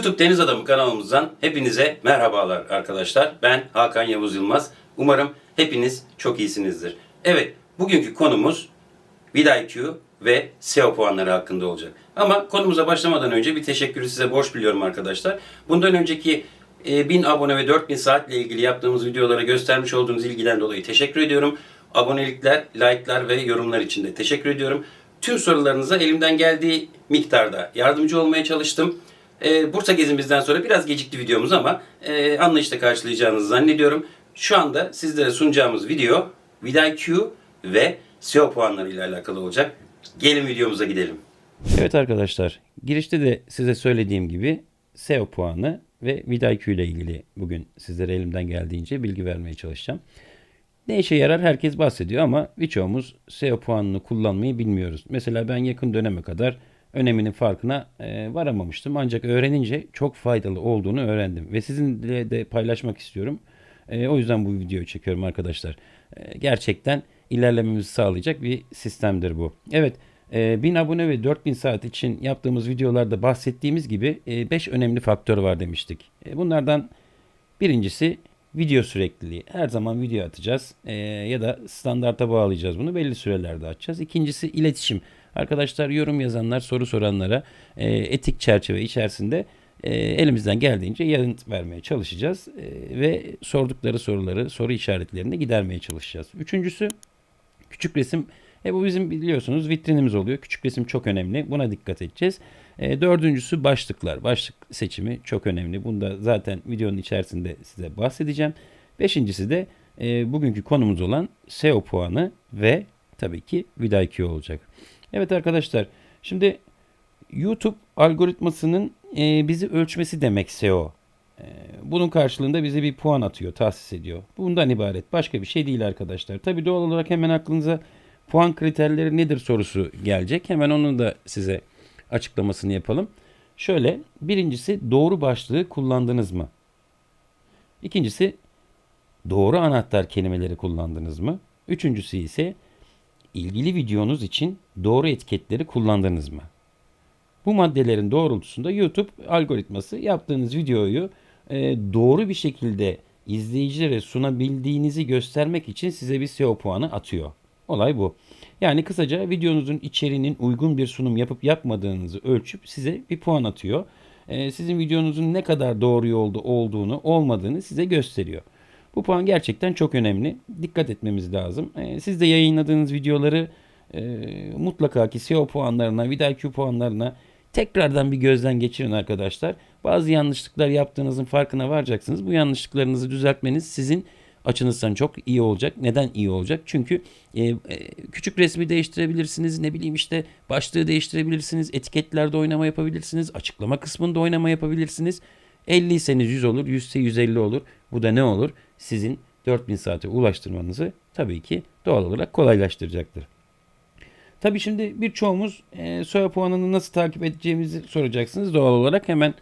YouTube Deniz Adamı kanalımızdan hepinize merhabalar arkadaşlar. Ben Hakan Yavuz Yılmaz. Umarım hepiniz çok iyisinizdir. Evet, bugünkü konumuz VidIQ ve SEO puanları hakkında olacak. Ama konumuza başlamadan önce bir teşekkürü size borç biliyorum arkadaşlar. Bundan önceki e, 1000 abone ve 4000 saatle ilgili yaptığımız videolara göstermiş olduğunuz ilgiden dolayı teşekkür ediyorum. Abonelikler, like'lar ve yorumlar için de teşekkür ediyorum. Tüm sorularınıza elimden geldiği miktarda yardımcı olmaya çalıştım. E, Bursa gezimizden sonra biraz gecikti videomuz ama e, anlayışla karşılayacağınızı zannediyorum. Şu anda sizlere sunacağımız video VidIQ ve SEO puanları ile alakalı olacak. Gelin videomuza gidelim. Evet arkadaşlar, girişte de size söylediğim gibi SEO puanı ve VidIQ ile ilgili bugün sizlere elimden geldiğince bilgi vermeye çalışacağım. Ne işe yarar herkes bahsediyor ama birçoğumuz SEO puanını kullanmayı bilmiyoruz. Mesela ben yakın döneme kadar öneminin farkına e, varamamıştım. Ancak öğrenince çok faydalı olduğunu öğrendim. Ve sizinle de paylaşmak istiyorum. E, o yüzden bu videoyu çekiyorum arkadaşlar. E, gerçekten ilerlememizi sağlayacak bir sistemdir bu. Evet. e, 1000 abone ve 4000 saat için yaptığımız videolarda bahsettiğimiz gibi 5 önemli faktör var demiştik. E, bunlardan birincisi video sürekliliği. Her zaman video atacağız e, ya da standarta bağlayacağız bunu. Belli sürelerde açacağız. İkincisi iletişim. Arkadaşlar yorum yazanlar, soru soranlara e, etik çerçeve içerisinde e, elimizden geldiğince yanıt vermeye çalışacağız. E, ve sordukları soruları, soru işaretlerini gidermeye çalışacağız. Üçüncüsü küçük resim. E bu bizim biliyorsunuz vitrinimiz oluyor. Küçük resim çok önemli. Buna dikkat edeceğiz. E, dördüncüsü başlıklar. Başlık seçimi çok önemli. Bunda zaten videonun içerisinde size bahsedeceğim. Beşincisi de e, bugünkü konumuz olan SEO puanı ve tabii ki VidIQ olacak. Evet arkadaşlar şimdi YouTube algoritmasının e, bizi ölçmesi demek SEO. E, bunun karşılığında bize bir puan atıyor, tahsis ediyor. Bundan ibaret. Başka bir şey değil arkadaşlar. Tabii doğal olarak hemen aklınıza puan kriterleri nedir sorusu gelecek. Hemen onun da size açıklamasını yapalım. Şöyle birincisi doğru başlığı kullandınız mı? İkincisi doğru anahtar kelimeleri kullandınız mı? Üçüncüsü ise ilgili videonuz için doğru etiketleri kullandınız mı? Bu maddelerin doğrultusunda YouTube algoritması yaptığınız videoyu e, doğru bir şekilde izleyicilere sunabildiğinizi göstermek için size bir SEO puanı atıyor. Olay bu. Yani kısaca videonuzun içeriğinin uygun bir sunum yapıp yapmadığınızı ölçüp size bir puan atıyor. E, sizin videonuzun ne kadar doğru yolda olduğunu olmadığını size gösteriyor. Bu puan gerçekten çok önemli. Dikkat etmemiz lazım. E, siz de yayınladığınız videoları e, mutlaka ki SEO puanlarına, VidIQ puanlarına tekrardan bir gözden geçirin arkadaşlar. Bazı yanlışlıklar yaptığınızın farkına varacaksınız. Bu yanlışlıklarınızı düzeltmeniz sizin açınızdan çok iyi olacak. Neden iyi olacak? Çünkü e, e, küçük resmi değiştirebilirsiniz. Ne bileyim işte başlığı değiştirebilirsiniz. Etiketlerde oynama yapabilirsiniz. Açıklama kısmında oynama yapabilirsiniz. 50 iseniz 100 olur, 100 ise 150 olur. Bu da ne olur? Sizin 4000 saate ulaştırmanızı tabii ki doğal olarak kolaylaştıracaktır. Tabii şimdi birçoğumuz e, SEO puanını nasıl takip edeceğimizi soracaksınız. Doğal olarak hemen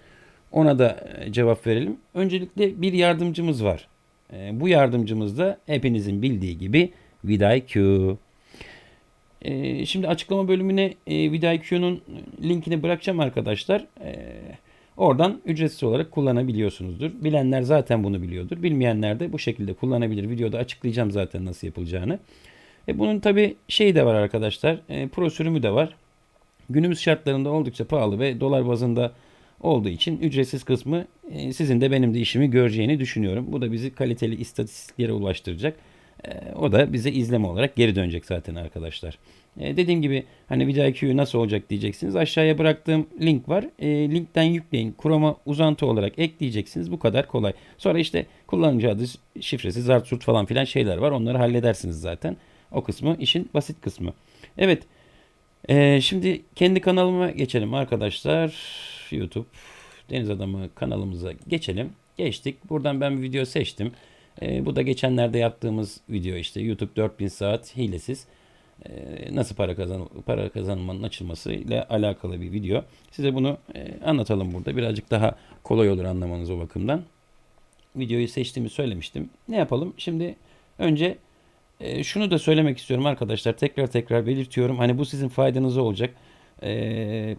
ona da e, cevap verelim. Öncelikle bir yardımcımız var. E, bu yardımcımız da hepinizin bildiği gibi VidIQ. E, şimdi açıklama bölümüne e, VidIQ'nun linkini bırakacağım arkadaşlar. E, oradan ücretsiz olarak kullanabiliyorsunuzdur. Bilenler zaten bunu biliyordur. Bilmeyenler de bu şekilde kullanabilir. Videoda açıklayacağım zaten nasıl yapılacağını. E, bunun tabi şeyi de var arkadaşlar. E, pro sürümü de var. Günümüz şartlarında oldukça pahalı ve dolar bazında olduğu için ücretsiz kısmı e, sizin de benim de işimi göreceğini düşünüyorum. Bu da bizi kaliteli istatistiklere ulaştıracak. E, o da bize izleme olarak geri dönecek zaten arkadaşlar. E, dediğim gibi hani VidIQ nasıl olacak diyeceksiniz. Aşağıya bıraktığım link var. E, linkten yükleyin. Chrome'a uzantı olarak ekleyeceksiniz. Bu kadar kolay. Sonra işte kullanıcı adı, şifresi, zart falan filan şeyler var. Onları halledersiniz zaten. O kısmı işin basit kısmı. Evet. Ee, şimdi kendi kanalıma geçelim arkadaşlar. YouTube Deniz Adamı kanalımıza geçelim. Geçtik. Buradan ben bir video seçtim. Ee, bu da geçenlerde yaptığımız video işte YouTube 4000 saat hilesiz. Ee, nasıl para kazan para kazanmanın açılması ile alakalı bir video. Size bunu e, anlatalım burada. Birazcık daha kolay olur anlamanız o bakımdan. Videoyu seçtiğimi söylemiştim. Ne yapalım? Şimdi önce e, şunu da söylemek istiyorum arkadaşlar. Tekrar tekrar belirtiyorum. Hani bu sizin faydanıza olacak. E,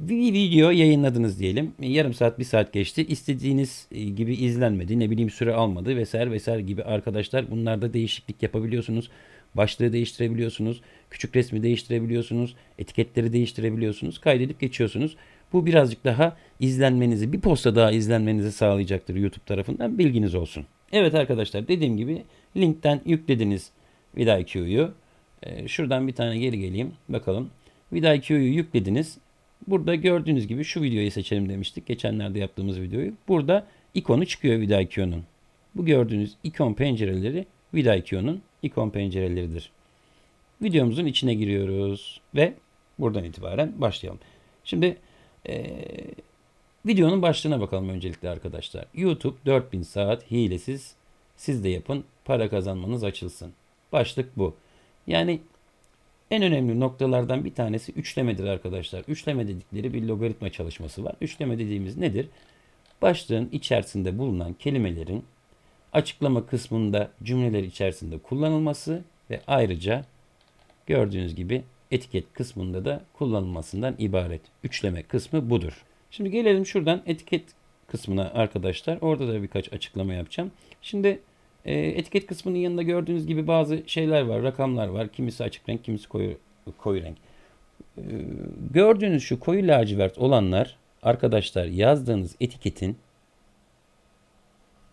bir video yayınladınız diyelim. Yarım saat, bir saat geçti. İstediğiniz gibi izlenmedi, ne bileyim süre almadı vesaire vesaire gibi arkadaşlar. Bunlarda değişiklik yapabiliyorsunuz. Başlığı değiştirebiliyorsunuz. Küçük resmi değiştirebiliyorsunuz. Etiketleri değiştirebiliyorsunuz. Kaydedip geçiyorsunuz. Bu birazcık daha izlenmenizi, bir posta daha izlenmenizi sağlayacaktır YouTube tarafından. Bilginiz olsun. Evet arkadaşlar dediğim gibi linkten yüklediniz VidIQ'yu. Ee, şuradan bir tane geri geleyim. Bakalım. VidIQ'yu yüklediniz. Burada gördüğünüz gibi şu videoyu seçelim demiştik. Geçenlerde yaptığımız videoyu. Burada ikonu çıkıyor VidIQ'nun. Bu gördüğünüz ikon pencereleri VidIQ'nun ikon pencereleridir. Videomuzun içine giriyoruz ve buradan itibaren başlayalım. Şimdi eee, videonun başlığına bakalım öncelikle arkadaşlar. YouTube 4000 saat hilesiz siz de yapın para kazanmanız açılsın. Başlık bu. Yani en önemli noktalardan bir tanesi üçlemedir arkadaşlar. Üçleme dedikleri bir logaritma çalışması var. Üçleme dediğimiz nedir? Başlığın içerisinde bulunan kelimelerin açıklama kısmında cümleler içerisinde kullanılması ve ayrıca gördüğünüz gibi etiket kısmında da kullanılmasından ibaret. Üçleme kısmı budur. Şimdi gelelim şuradan etiket kısmına arkadaşlar. Orada da birkaç açıklama yapacağım. Şimdi e, etiket kısmının yanında gördüğünüz gibi bazı şeyler var, rakamlar var. Kimisi açık renk, kimisi koyu koyu renk. E, gördüğünüz şu koyu lacivert olanlar arkadaşlar yazdığınız etiketin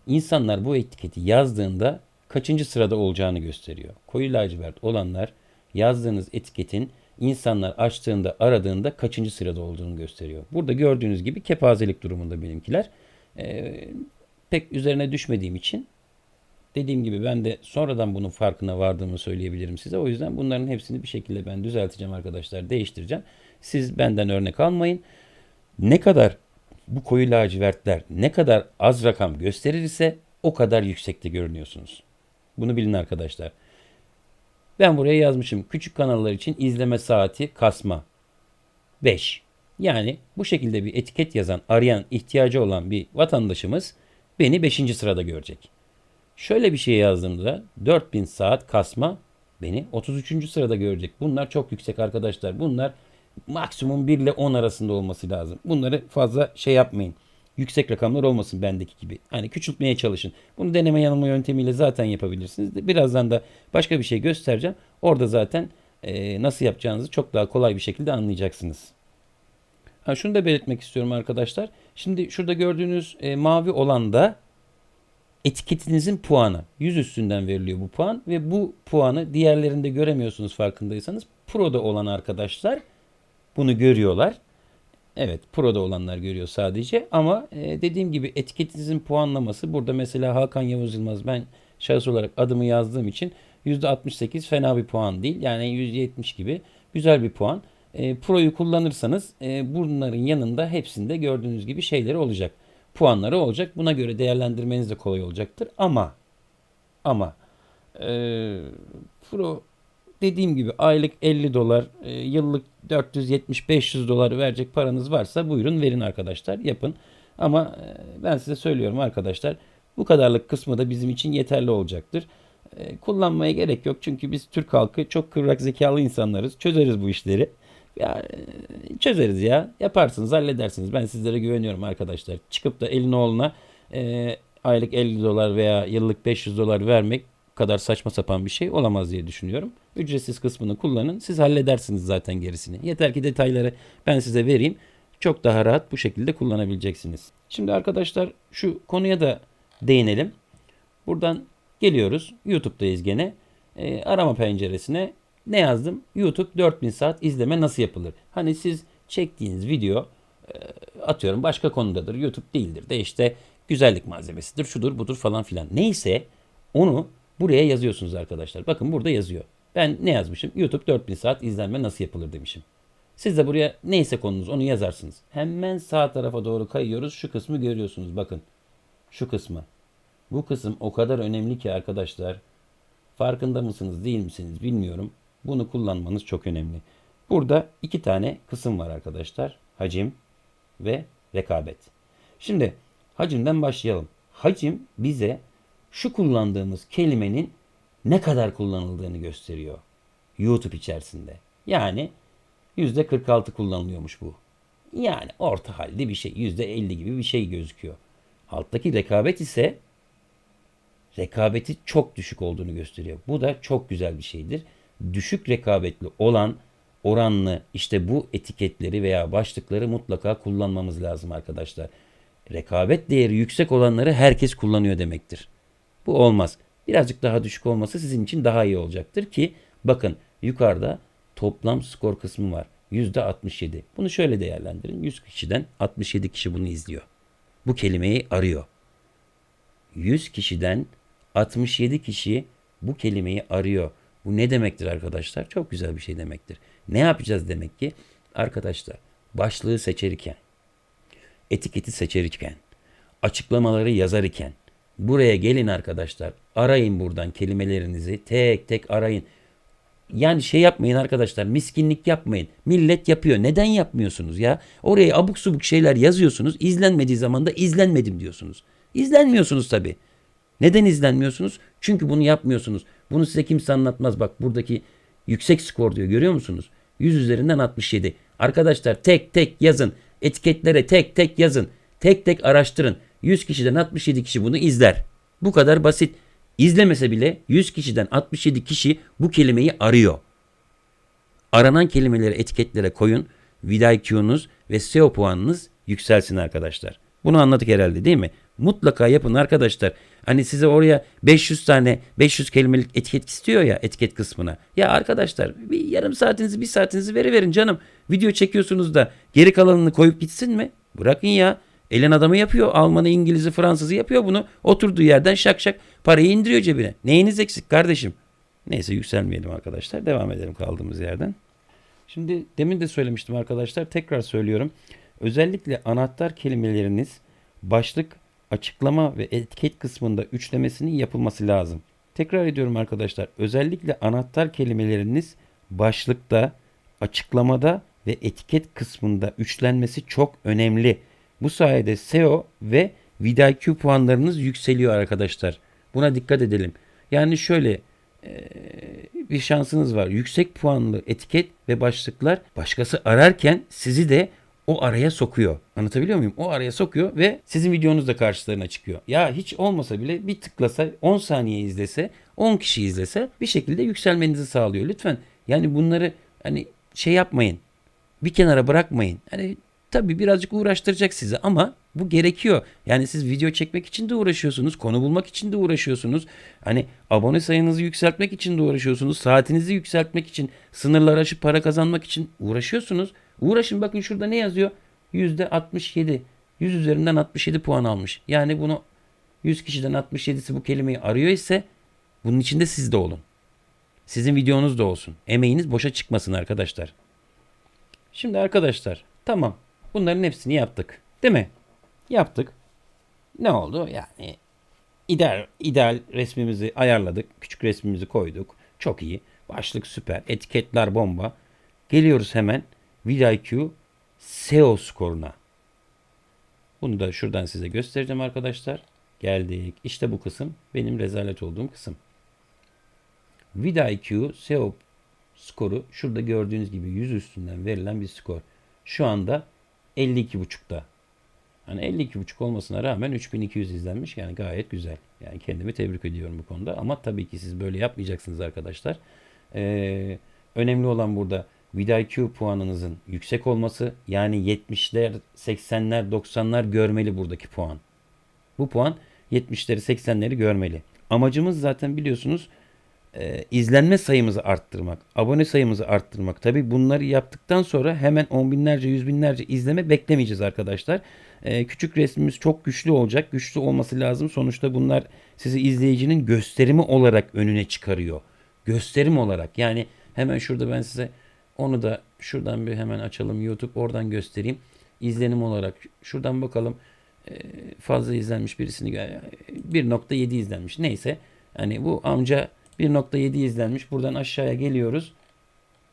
insanlar bu etiketi yazdığında kaçıncı sırada olacağını gösteriyor. Koyu lacivert olanlar yazdığınız etiketin insanlar açtığında aradığında kaçıncı sırada olduğunu gösteriyor. Burada gördüğünüz gibi kepazelik durumunda benimkiler. Ee, pek üzerine düşmediğim için dediğim gibi ben de sonradan bunun farkına vardığımı söyleyebilirim size. O yüzden bunların hepsini bir şekilde ben düzelteceğim arkadaşlar, değiştireceğim. Siz benden örnek almayın. Ne kadar bu koyu lacivertler ne kadar az rakam gösterirse o kadar yüksekte görünüyorsunuz. Bunu bilin arkadaşlar. Ben buraya yazmışım. Küçük kanallar için izleme saati kasma. 5. Yani bu şekilde bir etiket yazan, arayan, ihtiyacı olan bir vatandaşımız beni 5. sırada görecek. Şöyle bir şey yazdığımda 4000 saat kasma beni 33. sırada görecek. Bunlar çok yüksek arkadaşlar. Bunlar maksimum 1 ile 10 arasında olması lazım. Bunları fazla şey yapmayın. Yüksek rakamlar olmasın bendeki gibi. Hani küçültmeye çalışın. Bunu deneme yanılma yöntemiyle zaten yapabilirsiniz. Birazdan da başka bir şey göstereceğim. Orada zaten e, nasıl yapacağınızı çok daha kolay bir şekilde anlayacaksınız. Ha, şunu da belirtmek istiyorum arkadaşlar. Şimdi şurada gördüğünüz e, mavi olan da etiketinizin puanı. 100 üstünden veriliyor bu puan ve bu puanı diğerlerinde göremiyorsunuz farkındaysanız. Pro'da olan arkadaşlar bunu görüyorlar. Evet Pro'da olanlar görüyor sadece ama e, dediğim gibi etiketinizin puanlaması burada mesela Hakan Yavuz Yılmaz ben şahıs olarak adımı yazdığım için %68 fena bir puan değil. Yani %70 gibi güzel bir puan. E, Pro'yu kullanırsanız e, bunların yanında hepsinde gördüğünüz gibi şeyleri olacak. Puanları olacak. Buna göre değerlendirmeniz de kolay olacaktır. Ama ama e, Pro dediğim gibi aylık 50 dolar, e, yıllık 470-500 dolar verecek paranız varsa buyurun verin arkadaşlar yapın. Ama e, ben size söylüyorum arkadaşlar bu kadarlık kısmı da bizim için yeterli olacaktır. E, kullanmaya gerek yok çünkü biz Türk halkı çok kıvrak zekalı insanlarız. Çözeriz bu işleri. Ya, e, çözeriz ya. Yaparsınız, halledersiniz. Ben sizlere güveniyorum arkadaşlar. Çıkıp da elin oğluna e, aylık 50 dolar veya yıllık 500 dolar vermek kadar saçma sapan bir şey olamaz diye düşünüyorum. Ücretsiz kısmını kullanın. Siz halledersiniz zaten gerisini. Yeter ki detayları ben size vereyim. Çok daha rahat bu şekilde kullanabileceksiniz. Şimdi arkadaşlar şu konuya da değinelim. Buradan geliyoruz. YouTube'dayız gene. E, arama penceresine ne yazdım? YouTube 4000 saat izleme nasıl yapılır? Hani siz çektiğiniz video e, atıyorum başka konudadır. YouTube değildir de işte güzellik malzemesidir, şudur budur falan filan. Neyse onu buraya yazıyorsunuz arkadaşlar. Bakın burada yazıyor. Ben ne yazmışım? YouTube 4000 saat izlenme nasıl yapılır demişim. Siz de buraya neyse konunuz onu yazarsınız. Hemen sağ tarafa doğru kayıyoruz. Şu kısmı görüyorsunuz bakın. Şu kısmı. Bu kısım o kadar önemli ki arkadaşlar. Farkında mısınız değil misiniz bilmiyorum. Bunu kullanmanız çok önemli. Burada iki tane kısım var arkadaşlar. Hacim ve rekabet. Şimdi hacimden başlayalım. Hacim bize şu kullandığımız kelimenin ne kadar kullanıldığını gösteriyor. YouTube içerisinde. Yani %46 kullanılıyormuş bu. Yani orta halde bir şey. %50 gibi bir şey gözüküyor. Alttaki rekabet ise rekabeti çok düşük olduğunu gösteriyor. Bu da çok güzel bir şeydir. Düşük rekabetli olan oranlı işte bu etiketleri veya başlıkları mutlaka kullanmamız lazım arkadaşlar. Rekabet değeri yüksek olanları herkes kullanıyor demektir. Bu olmaz. Birazcık daha düşük olması sizin için daha iyi olacaktır ki bakın yukarıda toplam skor kısmı var. %67. Bunu şöyle değerlendirin. 100 kişiden 67 kişi bunu izliyor. Bu kelimeyi arıyor. 100 kişiden 67 kişi bu kelimeyi arıyor. Bu ne demektir arkadaşlar? Çok güzel bir şey demektir. Ne yapacağız demek ki? Arkadaşlar başlığı seçerken, etiketi seçerken, açıklamaları yazarken buraya gelin arkadaşlar. Arayın buradan kelimelerinizi. Tek tek arayın. Yani şey yapmayın arkadaşlar miskinlik yapmayın. Millet yapıyor. Neden yapmıyorsunuz ya? Oraya abuk subuk şeyler yazıyorsunuz. İzlenmediği zaman da izlenmedim diyorsunuz. İzlenmiyorsunuz tabii. Neden izlenmiyorsunuz? Çünkü bunu yapmıyorsunuz. Bunu size kimse anlatmaz. Bak buradaki yüksek skor diyor görüyor musunuz? 100 üzerinden 67. Arkadaşlar tek tek yazın. Etiketlere tek tek yazın. Tek tek araştırın. 100 kişiden 67 kişi bunu izler. Bu kadar basit. İzlemese bile 100 kişiden 67 kişi bu kelimeyi arıyor. Aranan kelimeleri etiketlere koyun. VidIQ'nuz ve SEO puanınız yükselsin arkadaşlar. Bunu anladık herhalde değil mi? Mutlaka yapın arkadaşlar. Hani size oraya 500 tane 500 kelimelik etiket istiyor ya etiket kısmına. Ya arkadaşlar bir yarım saatinizi bir saatinizi veriverin canım. Video çekiyorsunuz da geri kalanını koyup gitsin mi? Bırakın ya. Elin adamı yapıyor. Almanı, İngiliz'i, Fransız'ı yapıyor bunu. Oturduğu yerden şak şak parayı indiriyor cebine. Neyiniz eksik kardeşim? Neyse yükselmeyelim arkadaşlar. Devam edelim kaldığımız yerden. Şimdi demin de söylemiştim arkadaşlar. Tekrar söylüyorum. Özellikle anahtar kelimeleriniz başlık, açıklama ve etiket kısmında üçlemesinin yapılması lazım. Tekrar ediyorum arkadaşlar. Özellikle anahtar kelimeleriniz başlıkta, açıklamada ve etiket kısmında üçlenmesi çok önemli. Bu sayede SEO ve VidIQ puanlarınız yükseliyor arkadaşlar. Buna dikkat edelim. Yani şöyle e, bir şansınız var. Yüksek puanlı etiket ve başlıklar başkası ararken sizi de o araya sokuyor. Anlatabiliyor muyum? O araya sokuyor ve sizin videonuz da karşılarına çıkıyor. Ya hiç olmasa bile bir tıklasa 10 saniye izlese 10 kişi izlese bir şekilde yükselmenizi sağlıyor. Lütfen yani bunları hani şey yapmayın. Bir kenara bırakmayın. Hani tabii birazcık uğraştıracak sizi ama bu gerekiyor. Yani siz video çekmek için de uğraşıyorsunuz, konu bulmak için de uğraşıyorsunuz. Hani abone sayınızı yükseltmek için de uğraşıyorsunuz, saatinizi yükseltmek için, sınırlar aşıp para kazanmak için uğraşıyorsunuz. Uğraşın bakın şurada ne yazıyor? Yüzde 67. 100 üzerinden 67 puan almış. Yani bunu 100 kişiden 67'si bu kelimeyi arıyor ise bunun içinde siz de olun. Sizin videonuz da olsun. Emeğiniz boşa çıkmasın arkadaşlar. Şimdi arkadaşlar tamam bunların hepsini yaptık. Değil mi? Yaptık. Ne oldu? Yani ideal, ideal resmimizi ayarladık. Küçük resmimizi koyduk. Çok iyi. Başlık süper. Etiketler bomba. Geliyoruz hemen VidIQ SEO skoruna. Bunu da şuradan size göstereceğim arkadaşlar. Geldik. İşte bu kısım benim rezalet olduğum kısım. VidIQ SEO skoru şurada gördüğünüz gibi 100 üstünden verilen bir skor. Şu anda 52.5'ta. Hani 52.5 olmasına rağmen 3200 izlenmiş. Yani gayet güzel. Yani kendimi tebrik ediyorum bu konuda. Ama tabii ki siz böyle yapmayacaksınız arkadaşlar. Ee, önemli olan burada VidIQ puanınızın yüksek olması. Yani 70'ler, 80'ler, 90'lar görmeli buradaki puan. Bu puan 70'leri, 80'leri görmeli. Amacımız zaten biliyorsunuz e, izlenme sayımızı arttırmak, abone sayımızı arttırmak. Tabi bunları yaptıktan sonra hemen on binlerce, yüz binlerce izleme beklemeyeceğiz arkadaşlar. E, küçük resmimiz çok güçlü olacak. Güçlü olması lazım. Sonuçta bunlar sizi izleyicinin gösterimi olarak önüne çıkarıyor. Gösterim olarak. Yani hemen şurada ben size onu da şuradan bir hemen açalım YouTube. Oradan göstereyim. İzlenim olarak şuradan bakalım e, fazla izlenmiş birisini 1.7 izlenmiş. Neyse hani bu amca 1.7 izlenmiş. Buradan aşağıya geliyoruz.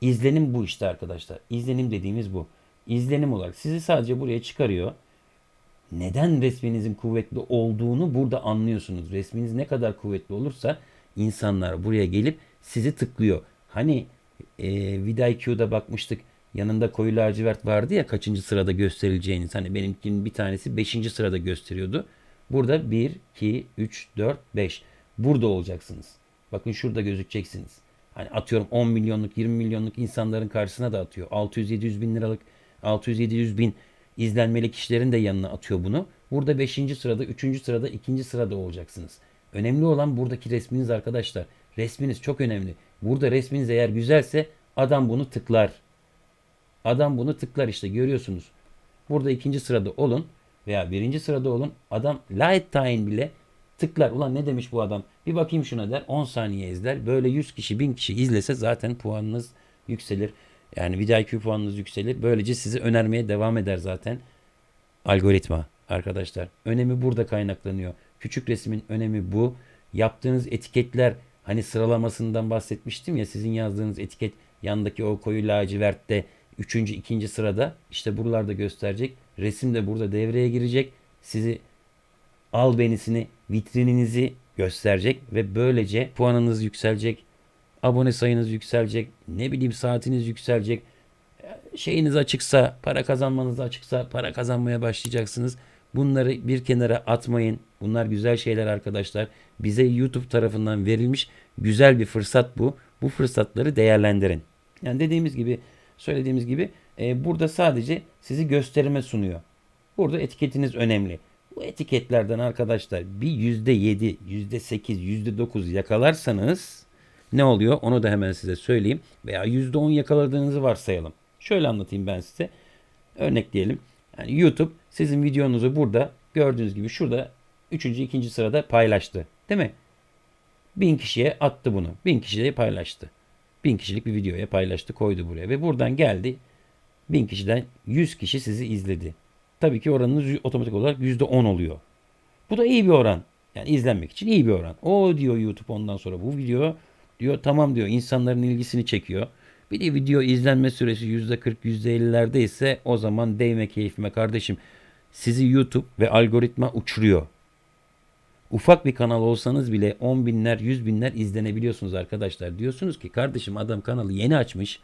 İzlenim bu işte arkadaşlar. İzlenim dediğimiz bu. İzlenim olarak sizi sadece buraya çıkarıyor. Neden resminizin kuvvetli olduğunu burada anlıyorsunuz. Resminiz ne kadar kuvvetli olursa insanlar buraya gelip sizi tıklıyor. Hani e, VidIQ'da bakmıştık. yanında koyu lacivert vardı ya kaçıncı sırada gösterileceğiniz. Hani benimkinin bir tanesi 5. sırada gösteriyordu. Burada 1, 2, 3, 4, 5. Burada olacaksınız. Bakın şurada gözükeceksiniz. Hani atıyorum 10 milyonluk 20 milyonluk insanların karşısına da atıyor. 600-700 bin liralık 600-700 bin izlenmeli kişilerin de yanına atıyor bunu. Burada 5. sırada, 3. sırada, 2. sırada olacaksınız. Önemli olan buradaki resminiz arkadaşlar. Resminiz çok önemli. Burada resminiz eğer güzelse adam bunu tıklar. Adam bunu tıklar işte görüyorsunuz. Burada ikinci sırada olun veya birinci sırada olun. Adam lifetime bile tıklar. Ulan ne demiş bu adam? Bir bakayım şuna der. 10 saniye izler. Böyle 100 kişi 1000 kişi izlese zaten puanınız yükselir. Yani video IQ puanınız yükselir. Böylece sizi önermeye devam eder zaten. Algoritma arkadaşlar. Önemi burada kaynaklanıyor. Küçük resmin önemi bu. Yaptığınız etiketler hani sıralamasından bahsetmiştim ya sizin yazdığınız etiket yandaki o koyu lacivertte 3. 2. sırada işte buralarda gösterecek. Resim de burada devreye girecek. Sizi al benisini, vitrininizi gösterecek ve böylece puanınız yükselecek. Abone sayınız yükselecek. Ne bileyim saatiniz yükselecek. Şeyiniz açıksa, para kazanmanız açıksa para kazanmaya başlayacaksınız. Bunları bir kenara atmayın. Bunlar güzel şeyler arkadaşlar. Bize YouTube tarafından verilmiş güzel bir fırsat bu. Bu fırsatları değerlendirin. Yani dediğimiz gibi, söylediğimiz gibi e, burada sadece sizi gösterime sunuyor. Burada etiketiniz önemli. Bu etiketlerden arkadaşlar bir yüzde yedi, yüzde sekiz, yüzde dokuz yakalarsanız ne oluyor? Onu da hemen size söyleyeyim. Veya yüzde on yakaladığınızı varsayalım. Şöyle anlatayım ben size. Örnekleyelim. Yani YouTube sizin videonuzu burada gördüğünüz gibi şurada 3. 2. sırada paylaştı. Değil mi? 1000 kişiye attı bunu. 1000 kişiye paylaştı. 1000 kişilik bir videoya paylaştı koydu buraya. Ve buradan geldi 1000 kişiden 100 kişi sizi izledi. Tabii ki oranınız otomatik olarak %10 oluyor. Bu da iyi bir oran. Yani izlenmek için iyi bir oran. O diyor YouTube ondan sonra bu video diyor tamam diyor insanların ilgisini çekiyor. Bir de video izlenme süresi %40 %50'lerde ise o zaman değme keyfime kardeşim. Sizi YouTube ve algoritma uçuruyor. Ufak bir kanal olsanız bile 10 binler 100 binler izlenebiliyorsunuz arkadaşlar. Diyorsunuz ki kardeşim adam kanalı yeni açmış.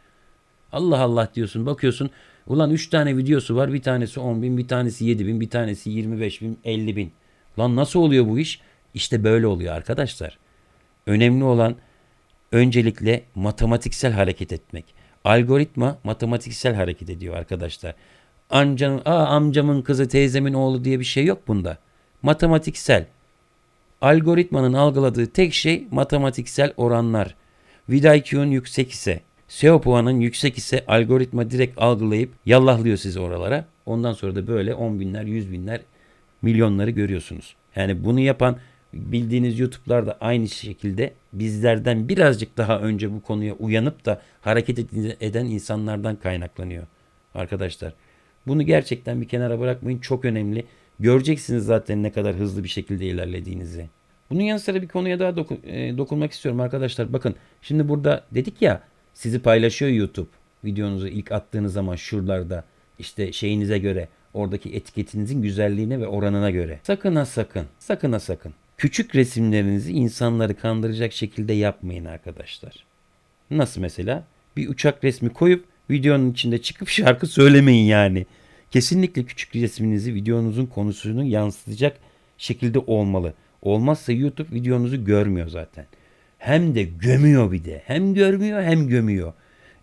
Allah Allah diyorsun bakıyorsun. Ulan 3 tane videosu var. Bir tanesi 10 bin, bir tanesi 7 bin, bir tanesi 25 bin, 50 bin. Lan nasıl oluyor bu iş? İşte böyle oluyor arkadaşlar. Önemli olan öncelikle matematiksel hareket etmek. Algoritma matematiksel hareket ediyor arkadaşlar. Amcamın, aa, amcamın kızı teyzemin oğlu diye bir şey yok bunda. Matematiksel. Algoritmanın algıladığı tek şey matematiksel oranlar. VidIQ'un yüksek ise, SEO puanın yüksek ise algoritma direkt algılayıp yallahlıyor sizi oralara. Ondan sonra da böyle 10 binler, 100 binler, milyonları görüyorsunuz. Yani bunu yapan bildiğiniz YouTube'lar da aynı şekilde bizlerden birazcık daha önce bu konuya uyanıp da hareket eden insanlardan kaynaklanıyor arkadaşlar. Bunu gerçekten bir kenara bırakmayın. Çok önemli. Göreceksiniz zaten ne kadar hızlı bir şekilde ilerlediğinizi. Bunun yanı sıra bir konuya daha doku- e, dokunmak istiyorum arkadaşlar. Bakın şimdi burada dedik ya sizi paylaşıyor YouTube. Videonuzu ilk attığınız zaman şuralarda işte şeyinize göre oradaki etiketinizin güzelliğine ve oranına göre. Sakın ha sakın. Sakın ha sakın. Küçük resimlerinizi insanları kandıracak şekilde yapmayın arkadaşlar. Nasıl mesela? Bir uçak resmi koyup videonun içinde çıkıp şarkı söylemeyin yani. Kesinlikle küçük resminizi videonuzun konusunu yansıtacak şekilde olmalı. Olmazsa YouTube videonuzu görmüyor zaten. Hem de gömüyor bir de. Hem görmüyor hem gömüyor.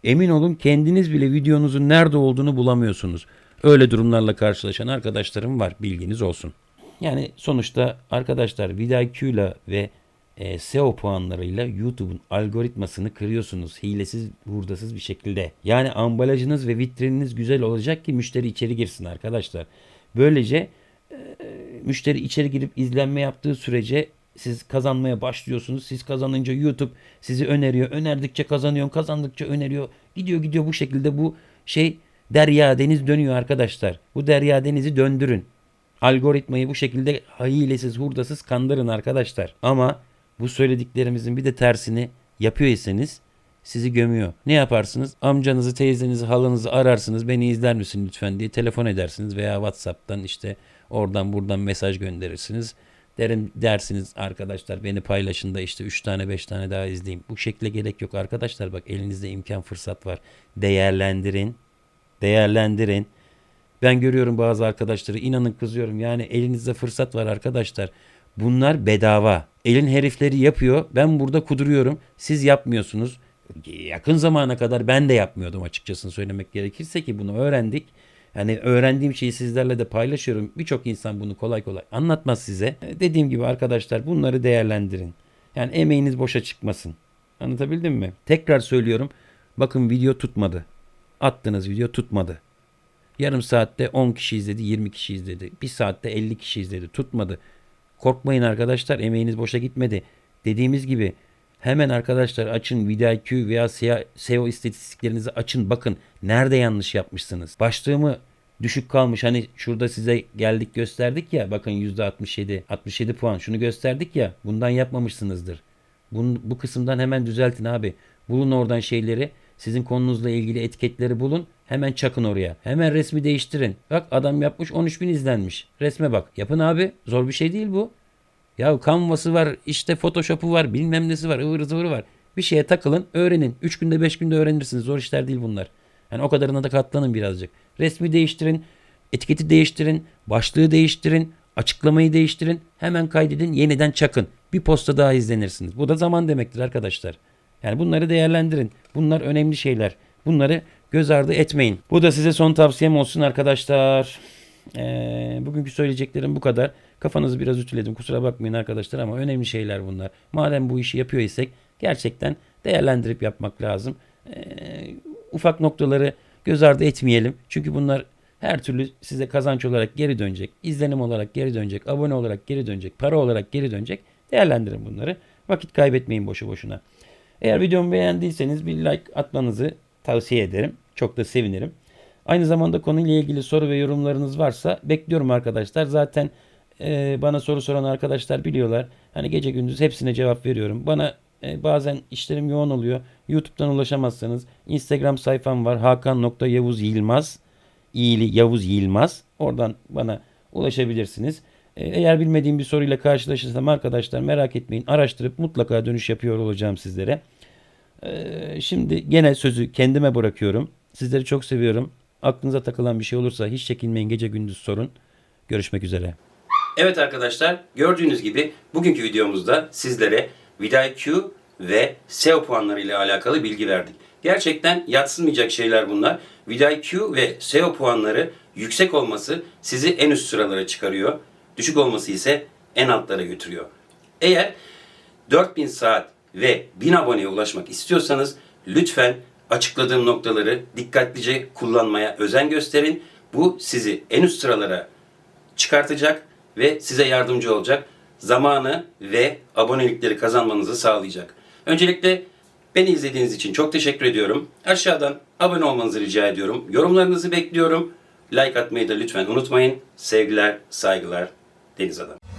Emin olun kendiniz bile videonuzun nerede olduğunu bulamıyorsunuz. Öyle durumlarla karşılaşan arkadaşlarım var. Bilginiz olsun. Yani sonuçta arkadaşlar VidIQ'la ve e, SEO puanlarıyla YouTube'un algoritmasını kırıyorsunuz. Hilesiz, hurdasız bir şekilde. Yani ambalajınız ve vitrininiz güzel olacak ki müşteri içeri girsin arkadaşlar. Böylece e, müşteri içeri girip izlenme yaptığı sürece siz kazanmaya başlıyorsunuz. Siz kazanınca YouTube sizi öneriyor. Önerdikçe kazanıyor, kazandıkça öneriyor. Gidiyor gidiyor bu şekilde bu şey derya deniz dönüyor arkadaşlar. Bu derya denizi döndürün. Algoritmayı bu şekilde hilesiz hurdasız kandırın arkadaşlar. Ama bu söylediklerimizin bir de tersini yapıyorsanız sizi gömüyor. Ne yaparsınız? Amcanızı, teyzenizi, halanızı ararsınız. Beni izler misin lütfen diye telefon edersiniz veya WhatsApp'tan işte oradan buradan mesaj gönderirsiniz. Derim dersiniz arkadaşlar beni paylaşın da işte 3 tane 5 tane daha izleyeyim. Bu şekle gerek yok arkadaşlar bak elinizde imkan fırsat var. Değerlendirin. değerlendirin. Ben görüyorum bazı arkadaşları inanın kızıyorum. Yani elinizde fırsat var arkadaşlar. Bunlar bedava. Elin herifleri yapıyor. Ben burada kuduruyorum. Siz yapmıyorsunuz. Yakın zamana kadar ben de yapmıyordum açıkçası söylemek gerekirse ki bunu öğrendik. Yani öğrendiğim şeyi sizlerle de paylaşıyorum. Birçok insan bunu kolay kolay anlatmaz size. E, Dediğim gibi arkadaşlar bunları değerlendirin. Yani emeğiniz boşa çıkmasın. Anlatabildim mi? Tekrar söylüyorum. Bakın video tutmadı. Attığınız video tutmadı. Yarım saatte 10 kişi izledi, 20 kişi izledi. Bir saatte 50 kişi izledi. Tutmadı. Korkmayın arkadaşlar emeğiniz boşa gitmedi. Dediğimiz gibi hemen arkadaşlar açın VidIQ veya SEO istatistiklerinizi açın bakın nerede yanlış yapmışsınız. Başlığımı düşük kalmış hani şurada size geldik gösterdik ya bakın %67 67 puan şunu gösterdik ya bundan yapmamışsınızdır. Bunun, bu kısımdan hemen düzeltin abi. Bulun oradan şeyleri. Sizin konunuzla ilgili etiketleri bulun. Hemen çakın oraya. Hemen resmi değiştirin. Bak adam yapmış 13 bin izlenmiş. Resme bak. Yapın abi. Zor bir şey değil bu. Ya Canvas'ı var, işte Photoshop'u var, bilmem nesi var, ıvır zıvırı var. Bir şeye takılın, öğrenin. 3 günde 5 günde öğrenirsiniz. Zor işler değil bunlar. Yani o kadarına da katlanın birazcık. Resmi değiştirin, etiketi değiştirin, başlığı değiştirin, açıklamayı değiştirin. Hemen kaydedin, yeniden çakın. Bir posta daha izlenirsiniz. Bu da zaman demektir arkadaşlar. Yani bunları değerlendirin. Bunlar önemli şeyler. Bunları göz ardı etmeyin. Bu da size son tavsiyem olsun arkadaşlar. Ee, bugünkü söyleyeceklerim bu kadar. Kafanızı biraz ütüledim. Kusura bakmayın arkadaşlar ama önemli şeyler bunlar. Madem bu işi yapıyor isek gerçekten değerlendirip yapmak lazım. Ee, ufak noktaları göz ardı etmeyelim. Çünkü bunlar her türlü size kazanç olarak geri dönecek. izlenim olarak geri dönecek. Abone olarak geri dönecek. Para olarak geri dönecek. Değerlendirin bunları. Vakit kaybetmeyin boşu boşuna. Eğer videomu beğendiyseniz bir like atmanızı tavsiye ederim. Çok da sevinirim. Aynı zamanda konuyla ilgili soru ve yorumlarınız varsa bekliyorum arkadaşlar. Zaten e, bana soru soran arkadaşlar biliyorlar. Hani gece gündüz hepsine cevap veriyorum. Bana e, bazen işlerim yoğun oluyor. YouTube'dan ulaşamazsanız Instagram sayfam var. Hakan.Yavuz Yılmaz. İyili Yavuz Yılmaz. Oradan bana ulaşabilirsiniz. E, Eğer bilmediğim bir soruyla karşılaşırsam arkadaşlar merak etmeyin. Araştırıp mutlaka dönüş yapıyor olacağım sizlere. Ee, Şimdi gene sözü kendime bırakıyorum. Sizleri çok seviyorum. Aklınıza takılan bir şey olursa hiç çekinmeyin gece gündüz sorun. Görüşmek üzere. Evet arkadaşlar gördüğünüz gibi bugünkü videomuzda sizlere VidIQ ve SEO puanları ile alakalı bilgi verdik. Gerçekten yatsınmayacak şeyler bunlar. VidIQ ve SEO puanları yüksek olması sizi en üst sıralara çıkarıyor. Düşük olması ise en altlara götürüyor. Eğer 4000 saat ve 1000 aboneye ulaşmak istiyorsanız lütfen açıkladığım noktaları dikkatlice kullanmaya özen gösterin. Bu sizi en üst sıralara çıkartacak ve size yardımcı olacak. Zamanı ve abonelikleri kazanmanızı sağlayacak. Öncelikle beni izlediğiniz için çok teşekkür ediyorum. Aşağıdan abone olmanızı rica ediyorum. Yorumlarınızı bekliyorum. Like atmayı da lütfen unutmayın. Sevgiler, saygılar. Deniz Adam.